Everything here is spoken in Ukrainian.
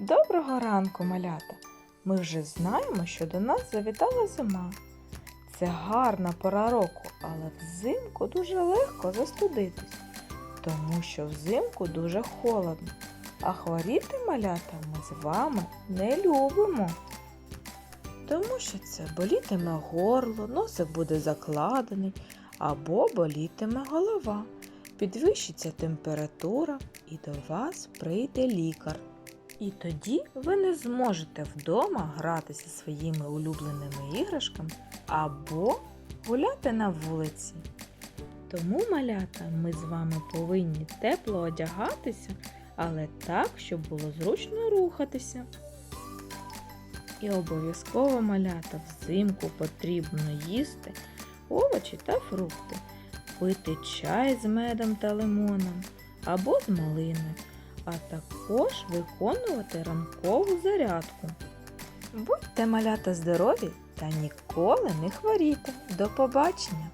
Доброго ранку, малята! Ми вже знаємо, що до нас завітала зима. Це гарна пора року, але взимку дуже легко застудитись, тому що взимку дуже холодно, а хворіти малята ми з вами не любимо. Тому що це болітиме горло, носик буде закладений або болітиме голова, підвищиться температура і до вас прийде лікар. І тоді ви не зможете вдома гратися своїми улюбленими іграшками або гуляти на вулиці. Тому, малята, ми з вами повинні тепло одягатися, але так, щоб було зручно рухатися. І обов'язково малята взимку потрібно їсти овочі та фрукти, пити чай з медом та лимоном або з малиною також виконувати ранкову зарядку. Будьте малята здорові та ніколи не хворійте. До побачення!